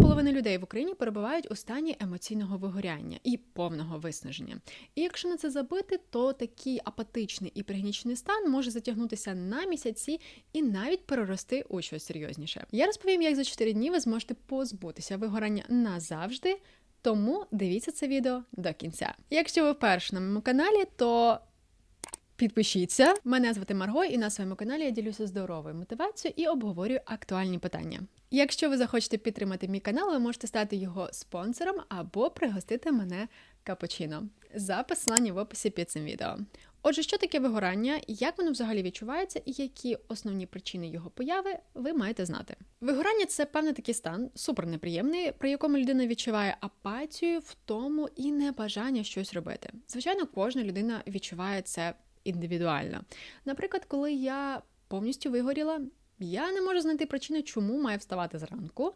половини людей в Україні перебувають у стані емоційного вигоряння і повного виснаження. І якщо на це забити, то такий апатичний і пригнічений стан може затягнутися на місяці і навіть перерости у щось серйозніше. Я розповім, як за 4 дні ви зможете позбутися вигорання назавжди. Тому дивіться це відео до кінця. Якщо ви вперше на моєму каналі, то підпишіться. Мене звати Марго, і на своєму каналі я ділюся здоровою мотивацією і обговорюю актуальні питання. Якщо ви захочете підтримати мій канал, ви можете стати його спонсором або пригостити мене капучино за посиланням в описі під цим відео. Отже, що таке вигорання, як воно взагалі відчувається, і які основні причини його появи ви маєте знати. Вигорання це певний такий стан, супер неприємний, при якому людина відчуває апатію, втому і небажання щось робити. Звичайно, кожна людина відчуває це індивідуально. Наприклад, коли я повністю вигоріла, я не можу знайти причини, чому маю вставати зранку.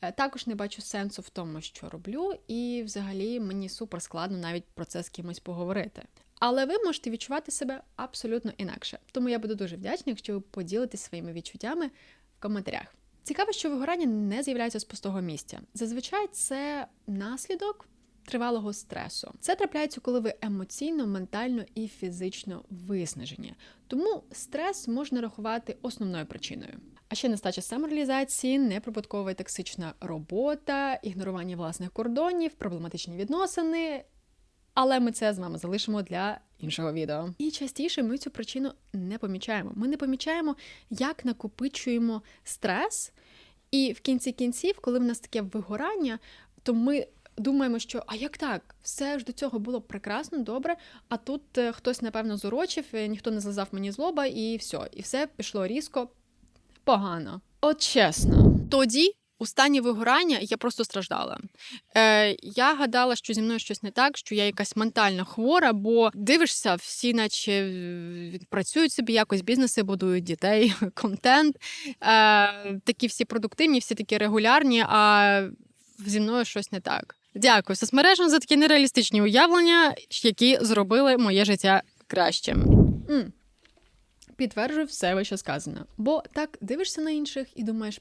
Е, Також не бачу сенсу в тому, що роблю, і взагалі мені супер складно навіть про це з кимось поговорити. Але ви можете відчувати себе абсолютно інакше. Тому я буду дуже вдячна, якщо ви поділитесь своїми відчуттями в коментарях. Цікаво, що вигорання не з'являється з пустого місця. Зазвичай це наслідок тривалого стресу. Це трапляється, коли ви емоційно, ментально і фізично виснажені. Тому стрес можна рахувати основною причиною. А ще нестача самореалізації, неприбуткова і токсична робота, ігнорування власних кордонів, проблематичні відносини. Але ми це з вами залишимо для іншого відео. І частіше ми цю причину не помічаємо. Ми не помічаємо, як накопичуємо стрес, і в кінці кінців, коли в нас таке вигорання, то ми думаємо, що а як так? Все ж до цього було прекрасно, добре. А тут е, хтось, напевно, зорочив, е, ніхто не злизав мені з лоба, і все. І все пішло різко погано. От чесно, тоді. У стані вигорання я просто страждала. Е, Я гадала, що зі мною щось не так, що я якась ментально хвора, бо дивишся, всі, наче е, працюють собі якось, бізнеси будують дітей, контент, е, такі всі продуктивні, всі такі регулярні, а зі мною щось не так. Дякую соцмережам за такі нереалістичні уявлення, які зробили моє життя кращим. М. Підтверджую все вище сказано. Бо так дивишся на інших і думаєш,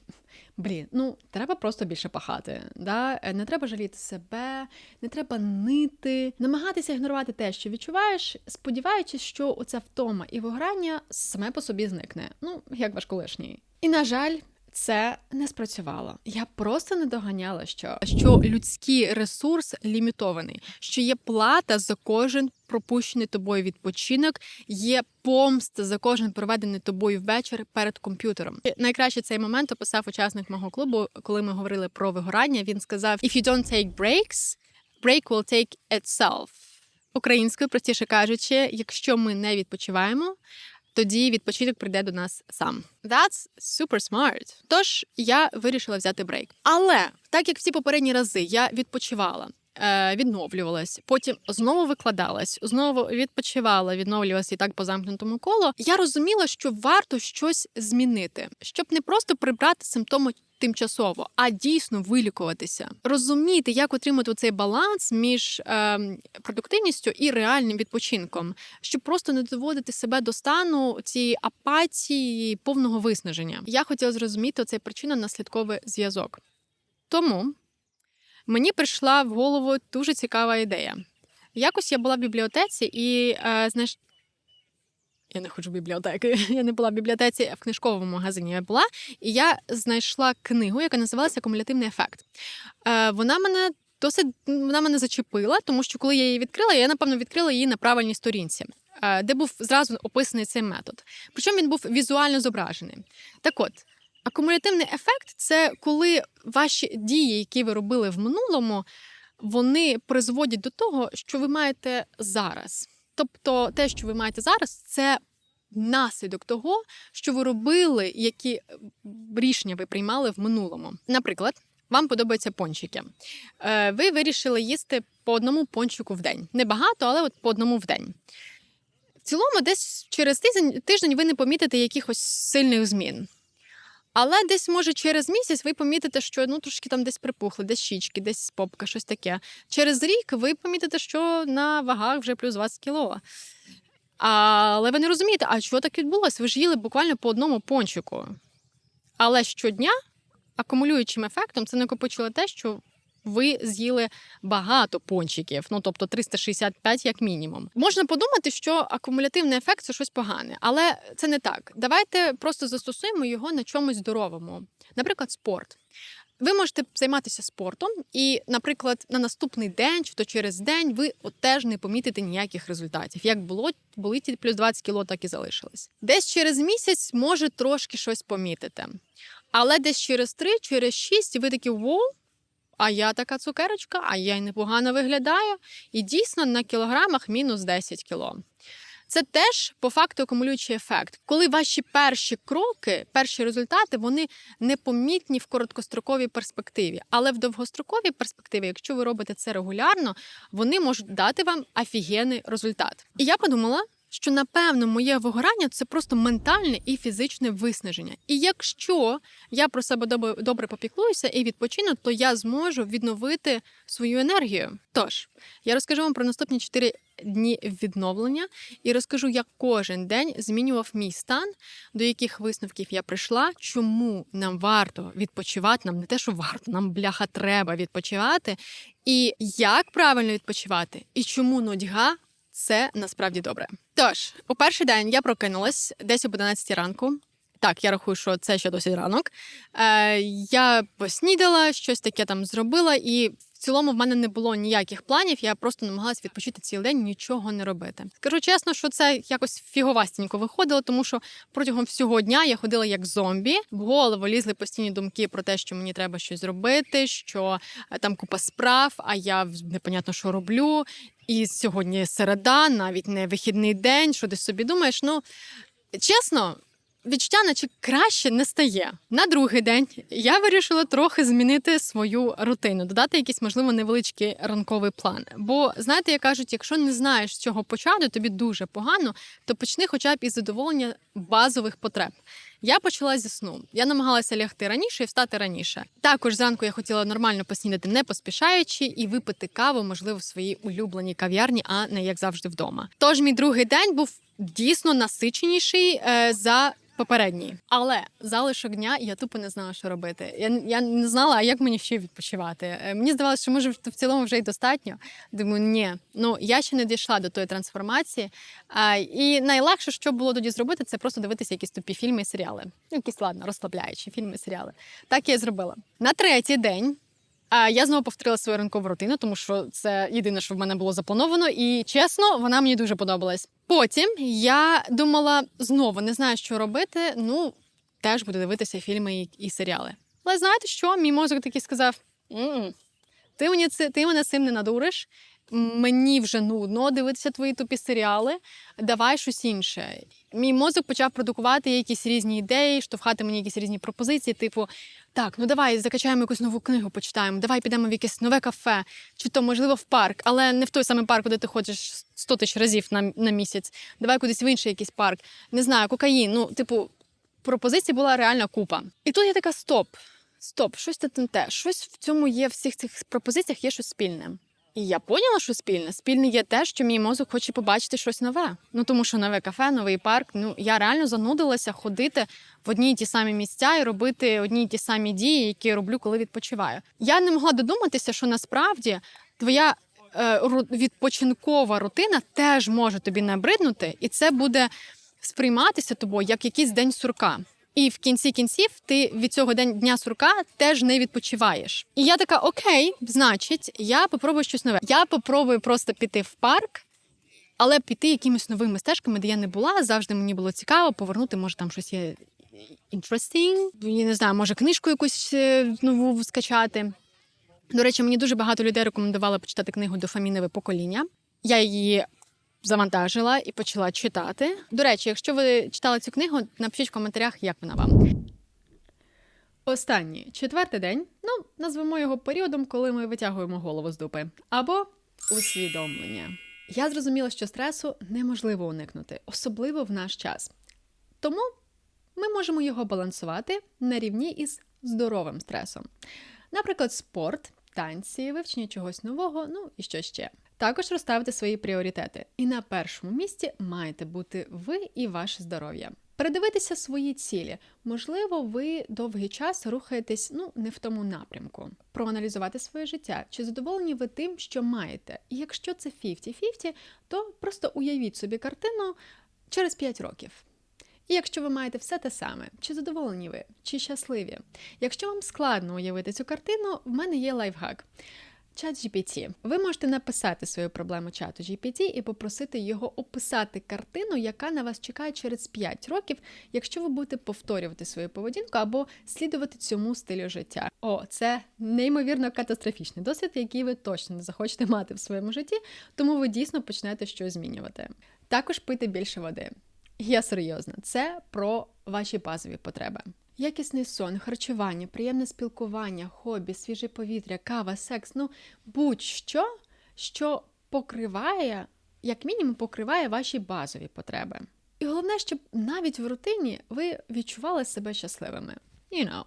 блін, ну треба просто більше пахати. Да? Е, Не треба жаліти себе, не треба нити, намагатися ігнорувати те, що відчуваєш, сподіваючись, що оця втома і вигорання саме по собі зникне. Ну, як ваш колишній. І на жаль. Це не спрацювало. Я просто не доганяла, що, що людський ресурс лімітований, що є плата за кожен пропущений тобою відпочинок, є помста за кожен проведений тобою вечір перед комп'ютером. Найкраще цей момент описав учасник мого клубу, коли ми говорили про вигорання. Він сказав: If you don't take breaks, break will take itself. Українською, простіше кажучи, якщо ми не відпочиваємо, тоді відпочинок прийде до нас сам. That's super smart. Тож я вирішила взяти брейк. Але так як всі попередні рази я відпочивала. е, Відновлювалась, потім знову викладалась, знову відпочивала, відновлювалась і так по замкнутому колу. Я розуміла, що варто щось змінити, щоб не просто прибрати симптоми тимчасово, а дійсно вилікуватися, розуміти, як отримати цей баланс між е, продуктивністю і реальним відпочинком, щоб просто не доводити себе до стану цієї апатії, повного виснаження. Я хотіла зрозуміти цей причинно-наслідковий зв'язок. Тому мені прийшла в голову дуже цікава ідея. Якось я була в бібліотеці і е, знаєш. Я не ходжу в бібліотеки. Я не була в бібліотеці, а в книжковому магазині я була, і я знайшла книгу, яка називалася Акумулятивний ефект. Е, вона мене досить вона мене зачепила, тому що коли я її відкрила, я напевно відкрила її на правильній сторінці, е, де був зразу описаний цей метод. Причому він був візуально зображений. Так от. Акумулятивний ефект це коли ваші дії, які ви робили в минулому, вони призводять до того, що ви маєте зараз. Тобто, те, що ви маєте зараз, це наслідок того, що ви робили, які е, рішення ви приймали в минулому. Наприклад, вам подобаються пончики. Е, Ви вирішили їсти по одному пончику в день. Небагато, але от по одному в день. В цілому, десь через тиждень ви не помітите якихось сильних змін. Але десь, може, через місяць ви помітите, що ну трошки там десь припухли, десь щічки, десь попка, щось таке. Через рік ви помітите, що на вагах вже плюс 20 кіло. Але ви не розумієте, а чого так відбулося? Ви ж їли буквально по одному пончику. Але щодня акумулюючим ефектом це накопичило те, що ви з'їли багато пончиків, ну тобто 365 як мінімум. Можна подумати, що акумулятивний ефект це щось погане, але це не так. Давайте просто застосуємо його на чомусь здоровому, наприклад, спорт. Ви можете займатися спортом, і, наприклад, на наступний день чи то через день ви от теж не помітите ніяких результатів. Як було, були ті плюс 20 кіло, так і залишились. Десь через місяць може трошки щось помітити. Але десь через 3, через 6 ви такі воу, а я така цукерочка, а я й непогано виглядаю. І дійсно на кілограмах мінус 10 кіло. Це теж по факту акумулюючий ефект, коли ваші перші кроки, перші результати, вони непомітні в короткостроковій перспективі. Але в довгостроковій перспективі, якщо ви робите це регулярно, вони можуть дати вам офігенний результат. І я подумала. Що напевно моє вигорання це просто ментальне і фізичне виснаження. І якщо я про себе добре, добре попіклуюся і відпочину, то я зможу відновити свою енергію. Тож я розкажу вам про наступні 4 дні відновлення і розкажу, як кожен день змінював мій стан, до яких висновків я прийшла, чому нам варто відпочивати. Нам не те, що варто, нам бляха треба відпочивати, і як правильно відпочивати, і чому нудьга. Це насправді добре. Тож, у перший день я прокинулась десь об 11 ранку. Так, я рахую, що це ще досить ранок. Е, Я поснідала, щось таке там зробила, і в цілому в мене не було ніяких планів. Я просто намагалась відпочити цілий день, нічого не робити. Скажу чесно, що це якось фіговастенько виходило, тому що протягом всього дня я ходила як зомбі. В голову лізли постійні думки про те, що мені треба щось зробити, що е, там купа справ, а я непонятно, що роблю. І сьогодні середа, навіть не вихідний день, що ти собі думаєш. Ну чесно, відчуття, наче краще не стає. На другий день я вирішила трохи змінити свою рутину, додати якийсь, можливо, невеличкий ранковий план. Бо знаєте, як кажуть, якщо не знаєш з чого почати, тобі дуже погано, то почни хоча б із задоволення базових потреб. Я почала зі сну. Я намагалася лягти раніше і встати раніше. Також зранку я хотіла нормально поснідати, не поспішаючи, і випити каву, можливо, в своїй улюбленій кав'ярні, а не як завжди вдома. Тож мій другий день був дійсно насиченіший е, за. Попередній, але залишок дня я тупо не знала, що робити. Я я не знала, а як мені ще відпочивати. Е, Мені здавалося, що може в цілому вже й достатньо. Думаю, ні, ну я ще не дійшла до тої трансформації. А, І найлегше, що було тоді зробити, це просто дивитися якісь тупі фільми і серіали. Ну, якісь ладно, розслабляючі фільми і серіали. Так я і зробила. На третій день. Я знову повторила свою ранкову рутину, тому що це єдине, що в мене було заплановано, і чесно, вона мені дуже подобалась. Потім я думала знову не знаю, що робити. Ну теж буду дивитися фільми і, серіали. Але знаєте що? Мій мозок такий сказав: ти мені це ти мене цим не надуриш. Мені вже нудно дивитися твої тупі серіали. Давай щось інше. Мій мозок почав продукувати якісь різні ідеї, штовхати мені якісь різні пропозиції, типу, так, ну давай закачаємо якусь нову книгу, почитаємо, давай підемо в якесь нове кафе, чи то, можливо, в парк, але не в той самий парк, куди ти ходиш 100 тисяч разів на на місяць. Давай кудись в інший якийсь парк. Не знаю, кокаїн. Ну, типу, пропозицій була реальна купа. І тут я така: стоп, стоп, щось тут не те. Щось в цьому є, в всіх цих пропозиціях є щось спільне. І я поняла, що спільне. Спільне є те, що мій мозок хоче побачити щось нове. Ну тому що нове кафе, новий парк. Ну я реально занудилася ходити в одні й ті самі місця і робити одні й ті самі дії, які я роблю, коли відпочиваю. Я не могла додуматися, що насправді твоя е, відпочинкова рутина теж може тобі набриднути, і це буде сприйматися тобою як якийсь день сурка. І в кінці кінців ти від цього дня сурка теж не відпочиваєш. І я така: окей, значить, я попробую щось нове. Я попробую просто піти в парк, але піти якимись новими стежками, де я не була. Завжди мені було цікаво повернути, може там щось є interesting, Я не знаю, може книжку якусь е, нову скачати. До речі, мені дуже багато людей рекомендували почитати книгу Дофамінове покоління. Я її завантажила і почала читати. До речі, якщо ви читали цю книгу, напишіть в коментарях, як вона вам. Останній четвертий день. Ну, назвемо його періодом, коли ми витягуємо голову з дупи. Або усвідомлення. Я зрозуміла, що стресу неможливо уникнути, особливо в наш час. Тому ми можемо його балансувати на рівні із здоровим стресом. Наприклад, спорт, танці, вивчення чогось нового, ну і що ще. Також розставте свої пріоритети. І на першому місці маєте бути ви і ваше здоров'я. Передивитися свої цілі. Можливо, ви довгий час рухаєтесь ну не в тому напрямку. Проаналізувати своє життя. Чи задоволені ви тим, що маєте? І якщо це 50-50, то просто уявіть собі картину через 5 років. І якщо ви маєте все те саме, чи задоволені ви, чи щасливі? Якщо вам складно уявити цю картину, в мене є лайфхак. Чат GPT. Ви можете написати свою проблему чату GPT і попросити його описати картину, яка на вас чекає через 5 років, якщо ви будете повторювати свою поведінку або слідувати цьому стилю життя. О, це неймовірно катастрофічний досвід, який ви точно не захочете мати в своєму житті, тому ви дійсно почнете щось змінювати. Також пити більше води. Я серйозно, це про ваші базові потреби. Якісний сон, харчування, приємне спілкування, хобі, свіже повітря, кава, секс ну будь-що, що покриває, як мінімум, покриває ваші базові потреби. І головне, щоб навіть в рутині ви відчували себе щасливими. You know.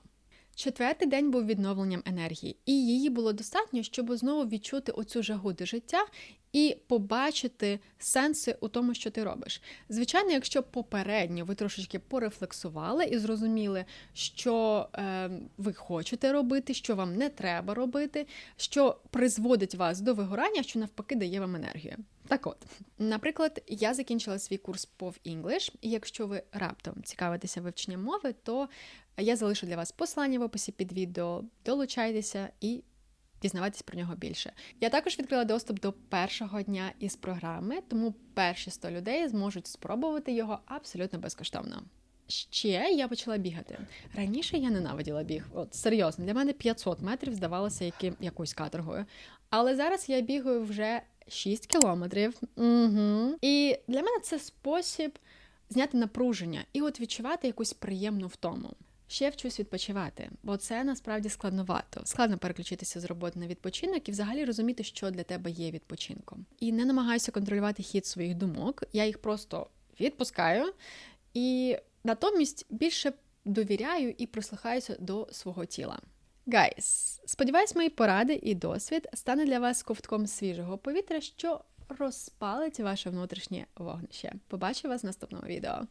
Четвертий день був відновленням енергії, і її було достатньо, щоб знову відчути оцю жагу до життя і побачити сенси у тому, що ти робиш. Звичайно, якщо попередньо ви трошечки порефлексували і зрозуміли, що е, ви хочете робити, що вам не треба робити, що призводить вас до вигорання, що навпаки дає вам енергію. Так от, наприклад, я закінчила свій курс POV English, і якщо ви раптом цікавитеся вивченням мови, то я залишу для вас посилання в описі під відео. Долучайтеся і дізнавайтесь про нього більше. Я також відкрила доступ до першого дня із програми, тому перші 100 людей зможуть спробувати його абсолютно безкоштовно. Ще я почала бігати. Раніше я ненавиділа біг. От серйозно, для мене 500 метрів здавалося яким, якоюсь каторгою. Але зараз я бігаю вже 6 кілометрів. Угу. І для мене це спосіб зняти напруження і от відчувати якусь приємну втому. Ще вчусь відпочивати, бо це насправді складновато. Складно переключитися з роботи на відпочинок і взагалі розуміти, що для тебе є відпочинком. І не намагаюся контролювати хід своїх думок. Я їх просто відпускаю і натомість більше довіряю і прислухаюся до свого тіла. Гайс, сподіваюсь, мої поради і досвід стане для вас ковтком свіжого повітря, що розпалить ваше внутрішнє вогнище. Побачу вас в наступному відео.